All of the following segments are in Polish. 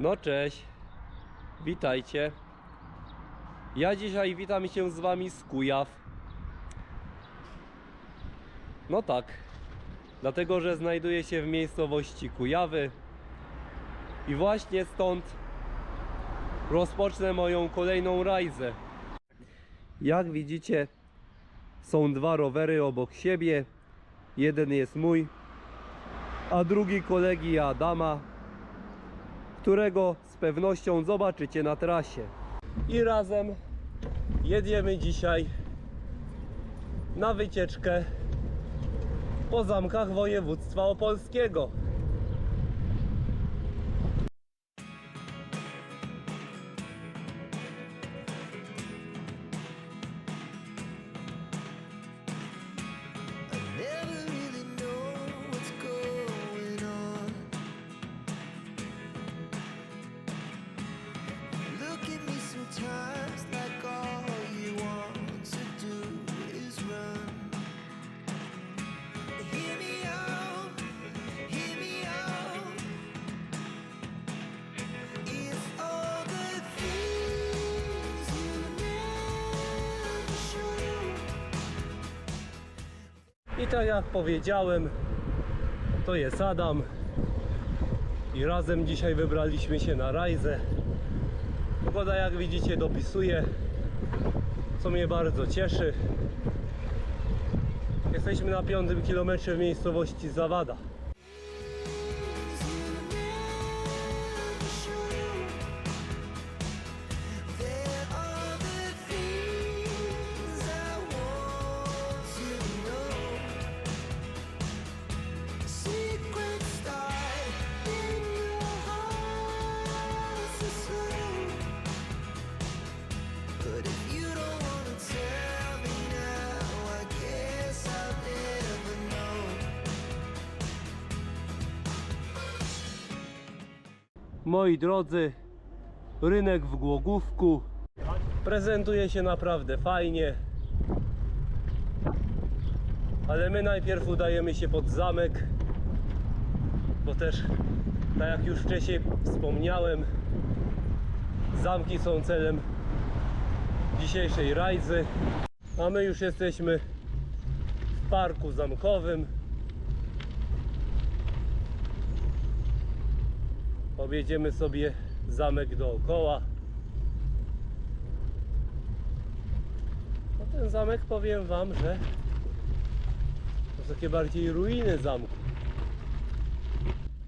No cześć, witajcie. Ja dzisiaj witam się z wami z Kujaw. No tak, dlatego że znajduję się w miejscowości Kujawy i właśnie stąd rozpocznę moją kolejną rajzę. Jak widzicie, są dwa rowery obok siebie. Jeden jest mój, a drugi kolegi Adama którego z pewnością zobaczycie na trasie. I razem jedziemy dzisiaj na wycieczkę po zamkach województwa opolskiego. Tak jak powiedziałem, to jest Adam. I razem dzisiaj wybraliśmy się na rajzę. Pogoda jak widzicie dopisuje, co mnie bardzo cieszy. Jesteśmy na piątym kilometrze w miejscowości Zawada. Moi drodzy, rynek w Głogówku prezentuje się naprawdę fajnie. Ale my najpierw udajemy się pod zamek, bo też, tak jak już wcześniej wspomniałem, zamki są celem dzisiejszej rajzy. A my już jesteśmy w parku zamkowym. Objedziemy sobie zamek dookoła. No ten zamek powiem wam, że to są takie bardziej ruiny zamku.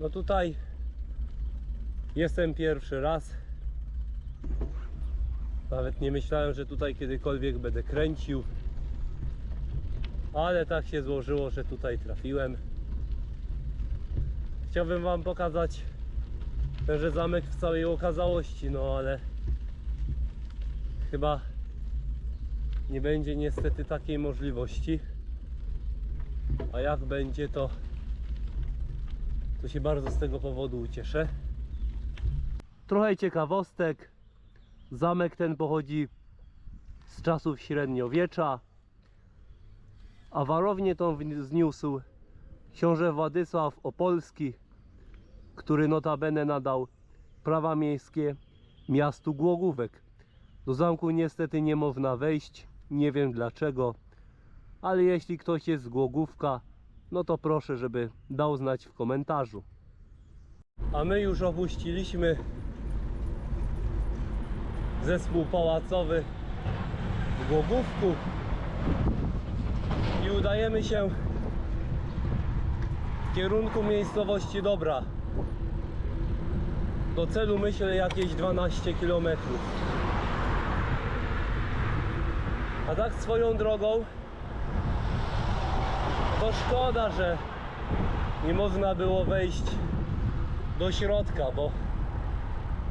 No tutaj jestem pierwszy raz. Nawet nie myślałem, że tutaj kiedykolwiek będę kręcił. Ale tak się złożyło, że tutaj trafiłem. Chciałbym wam pokazać tenże zamek w całej okazałości, no ale chyba nie będzie niestety takiej możliwości. A jak będzie, to, to się bardzo z tego powodu ucieszę. Trochę ciekawostek. Zamek ten pochodzi z czasów średniowiecza, a warownię tą wzniósł książę Władysław Opolski który notabene nadał prawa miejskie miastu Głogówek. Do zamku niestety nie można wejść, nie wiem dlaczego, ale jeśli ktoś jest z Głogówka, no to proszę, żeby dał znać w komentarzu. A my już opuściliśmy zespół pałacowy w Głogówku i udajemy się w kierunku miejscowości Dobra. Do celu myślę jakieś 12 km. A tak swoją drogą to szkoda, że nie można było wejść do środka, bo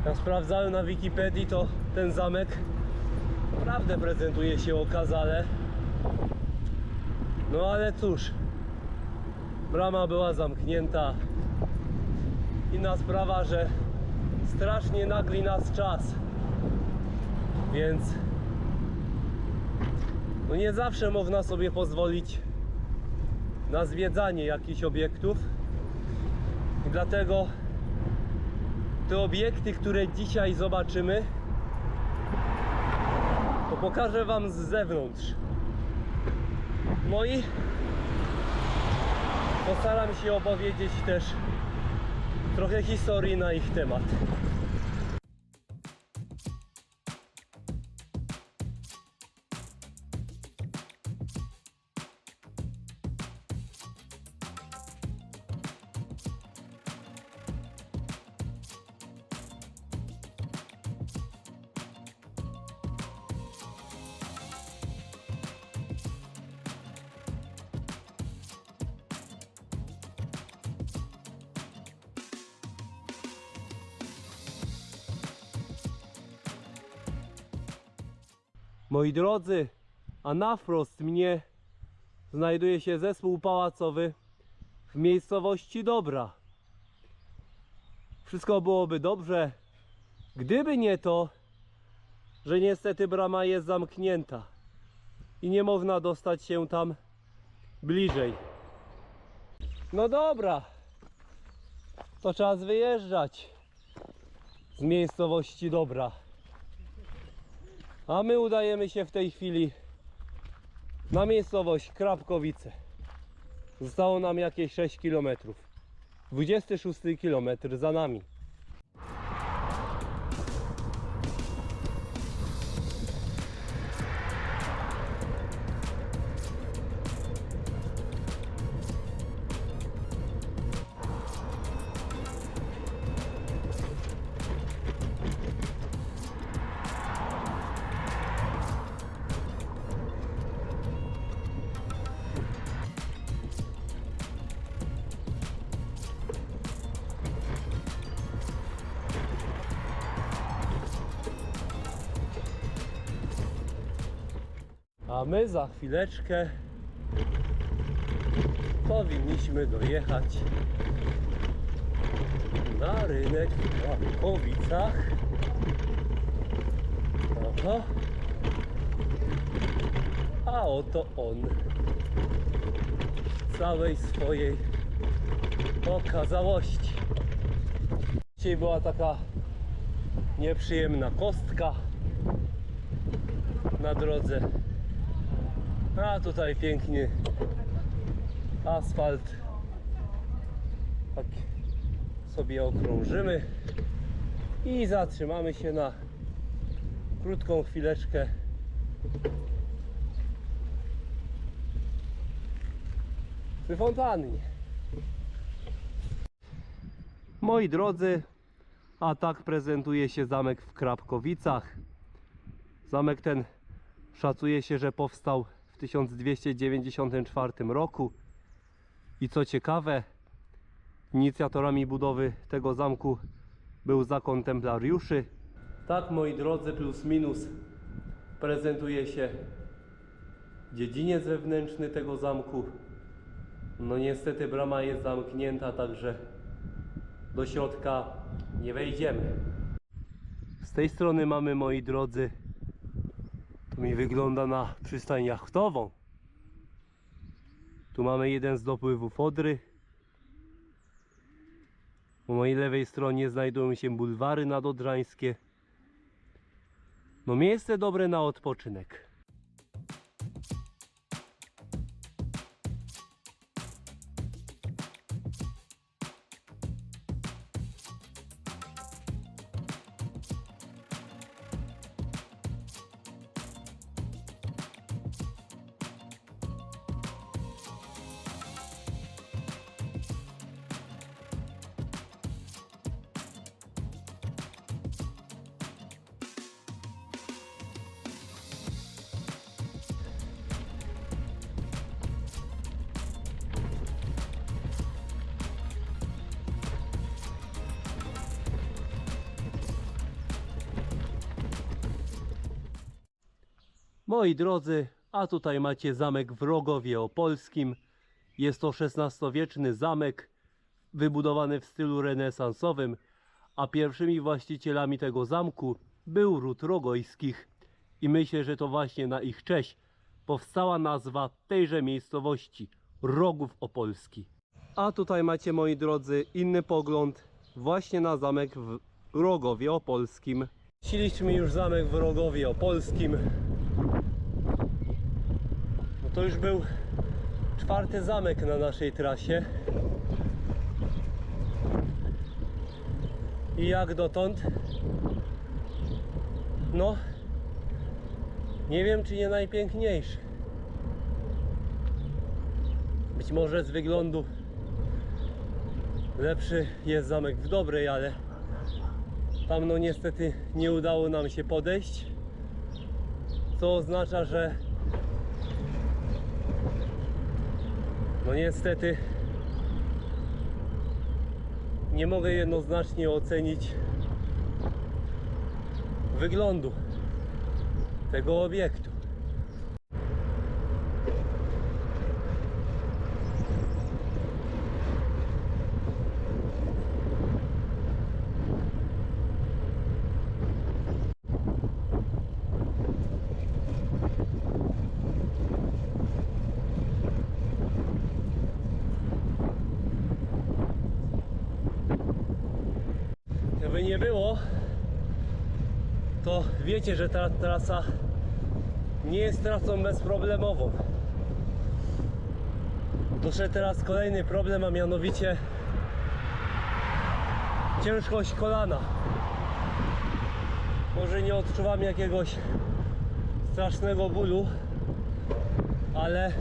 jak sprawdzałem na Wikipedii, to ten zamek naprawdę prezentuje się okazale. No ale cóż, brama była zamknięta. Inna sprawa, że strasznie nagli nas czas. Więc no nie zawsze można sobie pozwolić na zwiedzanie jakichś obiektów. I dlatego te obiekty, które dzisiaj zobaczymy, to pokażę Wam z zewnątrz. No i postaram się opowiedzieć też trochę historii na ich temat. Moi drodzy, a na wprost mnie znajduje się zespół pałacowy w miejscowości Dobra. Wszystko byłoby dobrze, gdyby nie to, że niestety brama jest zamknięta i nie można dostać się tam bliżej. No dobra, to czas wyjeżdżać z miejscowości Dobra. A my udajemy się w tej chwili na miejscowość Krapkowice. Zostało nam jakieś 6 km. 26 km za nami. A my za chwileczkę powinniśmy dojechać na rynek w Krapkowicach. Oho. A oto on w całej swojej okazałości. Dzisiaj była taka nieprzyjemna kostka na drodze. A tutaj pięknie asfalt. Tak sobie okrążymy i zatrzymamy się na krótką chwileczkę. Przy fontannie. Moi drodzy, a tak prezentuje się zamek w Krapkowicach. Zamek ten szacuje się, że powstał 1294 roku. I co ciekawe, inicjatorami budowy tego zamku był zakon templariuszy. Tak, moi drodzy, plus minus prezentuje się dziedziniec wewnętrzny tego zamku. No niestety brama jest zamknięta, także do środka nie wejdziemy. Z tej strony mamy, moi drodzy, mi wygląda na przystań jachtową. Tu mamy jeden z dopływów Odry. Po mojej lewej stronie znajdują się bulwary nadodrańskie. No miejsce dobre na odpoczynek. Moi drodzy, a tutaj macie zamek w Rogowie Opolskim. Jest to XVI-wieczny zamek wybudowany w stylu renesansowym, a pierwszymi właścicielami tego zamku był ród Rogojskich i myślę, że to właśnie na ich cześć powstała nazwa tejże miejscowości Rogów Opolski. A tutaj macie moi drodzy inny pogląd właśnie na zamek w Rogowie Opolskim. Chcieliśmy już zamek w Rogowie Opolskim. To już był czwarty zamek na naszej trasie. I jak dotąd? No, nie wiem czy nie najpiękniejszy. Być może z wyglądu lepszy jest zamek w Dobrej, ale tam no niestety nie udało nam się podejść. Co oznacza, że no niestety nie mogę jednoznacznie ocenić wyglądu tego obiektu. Jakby nie było, to wiecie, że ta trasa nie jest trasą bezproblemową. Doszedł teraz kolejny problem, a mianowicie ciężkość kolana. Może nie odczuwam jakiegoś strasznego bólu, ale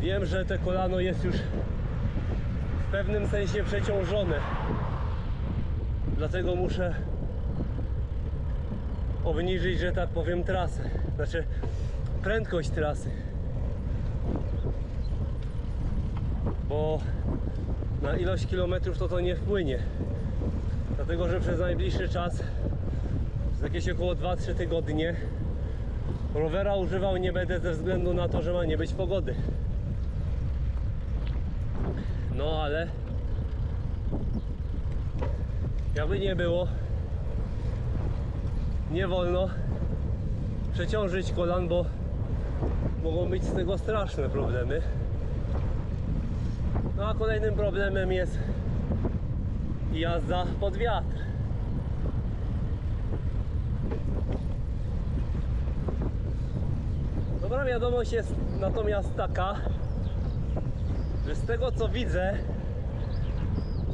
wiem, że te kolano jest już w pewnym sensie przeciążone. Dlatego muszę obniżyć, że tak powiem, trasę. Znaczy prędkość trasy. Bo na ilość kilometrów to to nie wpłynie. Dlatego, że przez najbliższy czas, przez jakieś około 2-3 tygodnie, rowera używał nie będę ze względu na to, że ma nie być pogody. No ale jakby nie było, nie wolno przeciążyć kolan, bo mogą być z tego straszne problemy. No a kolejnym problemem jest jazda pod wiatr. Dobra wiadomość jest natomiast taka, że z tego co widzę,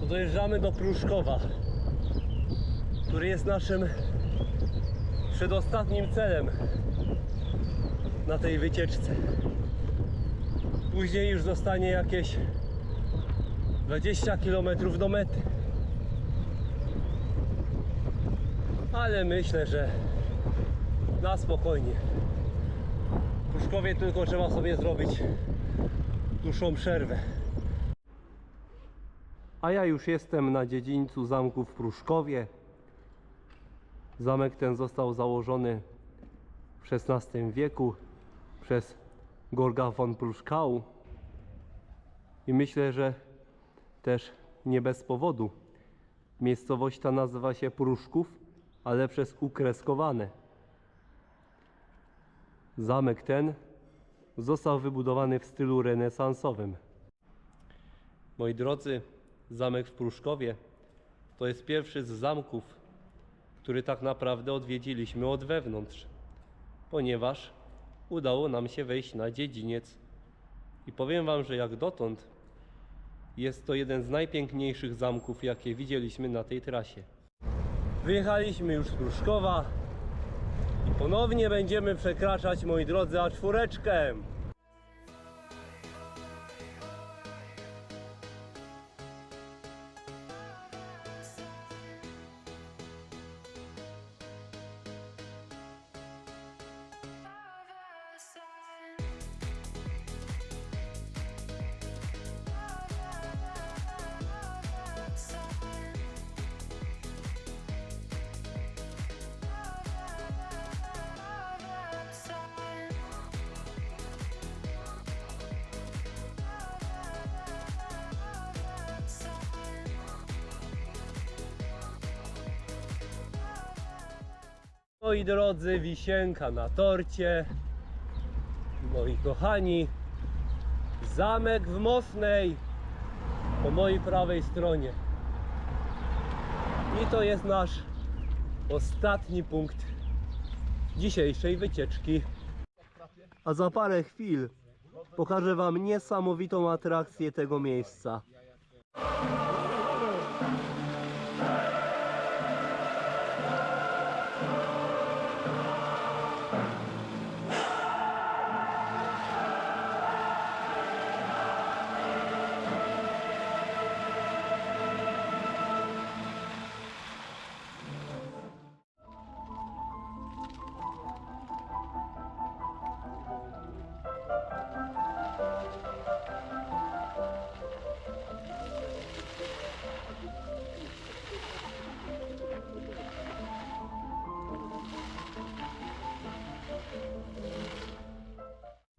to dojeżdżamy do Pruszkowa, który jest naszym przedostatnim celem na tej wycieczce. Później już zostanie jakieś 20 km do mety. Ale myślę, że na spokojnie. W Pruszkowie tylko trzeba sobie zrobić dłuższą przerwę. A ja już jestem na dziedzińcu zamku w Pruszkowie. Zamek ten został założony w XVI wieku przez Gorga von Pruszkau i myślę, że też nie bez powodu. Miejscowość ta nazywa się Pruszków, ale przez ukreskowane. Zamek ten został wybudowany w stylu renesansowym. Moi drodzy, zamek w Pruszkowie to jest pierwszy z zamków, który tak naprawdę odwiedziliśmy od wewnątrz, ponieważ udało nam się wejść na dziedziniec i powiem Wam, że jak dotąd jest to jeden z najpiękniejszych zamków, jakie widzieliśmy na tej trasie. Wyjechaliśmy już z Pruszkowa i ponownie będziemy przekraczać, moi drodzy, A4. Moi drodzy, wisienka na torcie. Moi kochani, zamek w Mosnej po mojej prawej stronie. I to jest nasz ostatni punkt dzisiejszej wycieczki. A za parę chwil pokażę Wam niesamowitą atrakcję tego miejsca.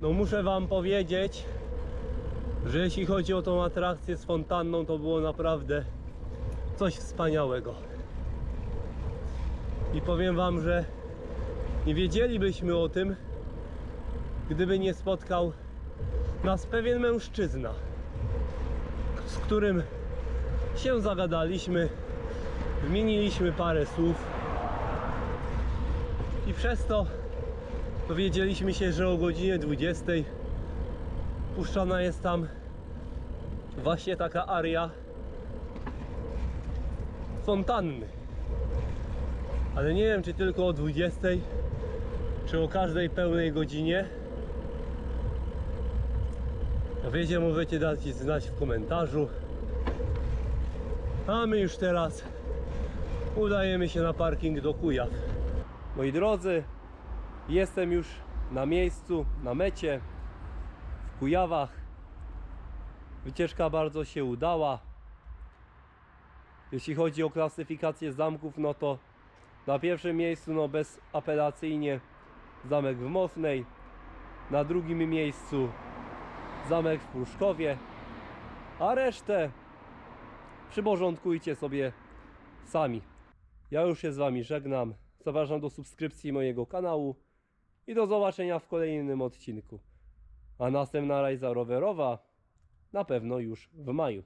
No muszę wam powiedzieć, że jeśli chodzi o tą atrakcję z fontanną, to było naprawdę coś wspaniałego. I powiem wam, że nie wiedzielibyśmy o tym, gdyby nie spotkał nas pewien mężczyzna, z którym się zagadaliśmy, wymieniliśmy parę słów i przez to Dowiedzieliśmy się, że o godzinie 20 puszczana jest tam właśnie taka aria fontanny. Ale nie wiem, czy tylko o 20, czy o każdej pełnej godzinie. Wiecie, możecie dać znać w komentarzu. A my już teraz udajemy się na parking do Kujaw. Moi drodzy, Jestem już na miejscu, na mecie w Kujawach. Wycieczka bardzo się udała. Jeśli chodzi o klasyfikację zamków, no to na pierwszym miejscu, no bezapelacyjnie zamek w Mosnej. Na drugim miejscu zamek w Pruszkowie. A resztę przyporządkujcie sobie sami. Ja już się z Wami żegnam. Zapraszam do subskrypcji mojego kanału i do zobaczenia w kolejnym odcinku. A następna rajza rowerowa na pewno już w maju.